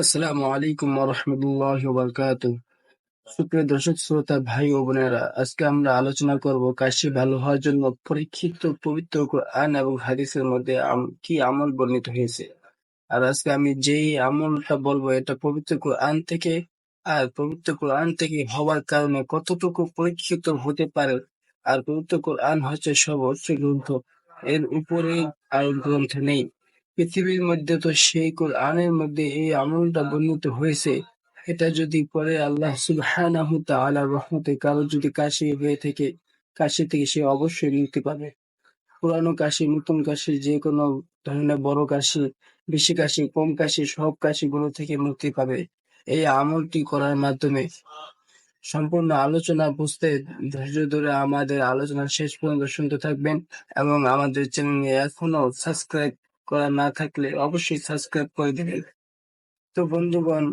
আসসালামু আলাইকুম রহমতুল্লাহ বারকাত সুপ্রিয় দর্শক, শ্রোতা, ভাই ও বোনেরা, আজকে আমরা আলোচনা করব কাশি ভালো হওয়ার জন্য পরীক্ষিত পবিত্র কোরআন এবং হাদিসের মধ্যে কি আমল বর্ণিত হয়েছে। আর আজকে আমি যেই আমলটা বলব, এটা পবিত্র কোরআন থেকে, আর পবিত্র কোরআন থেকে হওয়ার কারণে কতটুকু পরীক্ষিত হতে পারে, আর পবিত্র কোরআন হচ্ছে সর্বোচ্চ গ্রন্থ। এর উপরে আর গ্রন্থ নেই। পৃথিবীর মধ্যে তো সেই কোরআনের মধ্যে এই আমলটা বর্ণিত হয়েছে। এটা যদি পরে আল্লাহ সুবহানাহু তাআলার রহমতে কারও যদি কাশি হয়ে থেকে, কাশি থেকে সে অবশ্যই মুক্তি পাবে। পুরানো কাশি, নতুন কাশি যে কোনো ধরনের বড় কাশি, বেশি কাশি, কম কাশি, সব কাশিগুলো থেকে মুক্তি পাবে। এই আমলটি করার মাধ্যমে সম্পূর্ণ আলোচনা, বুঝতে ধৈর্য ধরে আমাদের আলোচনা শেষ পর্যন্ত শুনতে থাকবেন এবং আমাদের চ্যানেলে এখনও সাবস্ক্রাইব করা না থাকলে অবশ্যই সাবস্ক্রাইব করে দেবেন তো বন্ধুগণ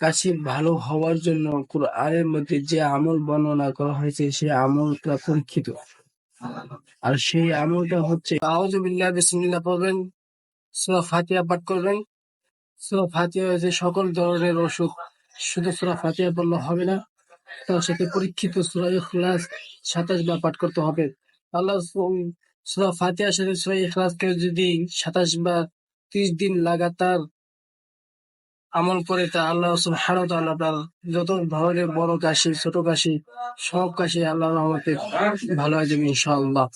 কাশি ভালো হওয়ার জন্য কোরআনের মধ্যে যে আমল বর্ণনা করা হয়েছে, সেই আমলটা পরীক্ষিত। আর সেই আমলটা হচ্ছে, আউযুবিল্লাহ, বিসমিল্লাহ পড়বেন, সূরা ফাতিহা পাঠ করবেন। সূরা ফাতিহা হচ্ছে সকল ধরনের ওষুধ শুধু সূরা ফাতিহা পড়লে হবে না, তার সাথে পরীক্ষিত সূরা ইখলাস সাতাশ বার পাঠ করতে হবে। আল্লাহ সূরা ফাতিহার সাথে ইখলাস কেউ যদি সাতাশ বা ত্রিশ দিন লাগাতার আমল করে, তা আল্লাহ হারো তো আল্লাহ তার যত ধরনের বড় কাশি, ছোট কাশি, সব কাশি আল্লাহ রহমতে ভালো হয়ে যাবে ইনশাআল্লাহ।